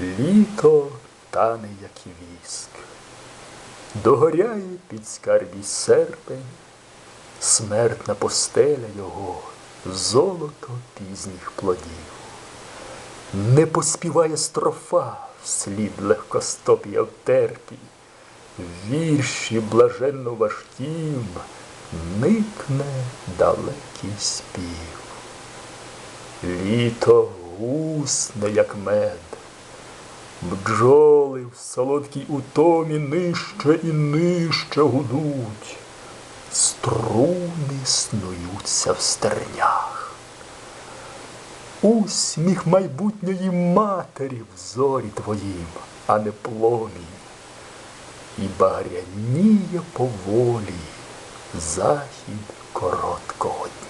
Літо тане, як і віск, догоряє під скарбі серпень, смертна постеля його, золото пізніх плодів. Не поспіває строфа вслід легкостоп'я в вірші блаженно важким никне далекий спів. Літо гусне, як мед, бджоли в солодкій утомі нижче і нижче гудуть, струни снуються в стернях. Усміх майбутньої матері в зорі твоїм, а не пломінь, і багряніє поволі захід короткого дня.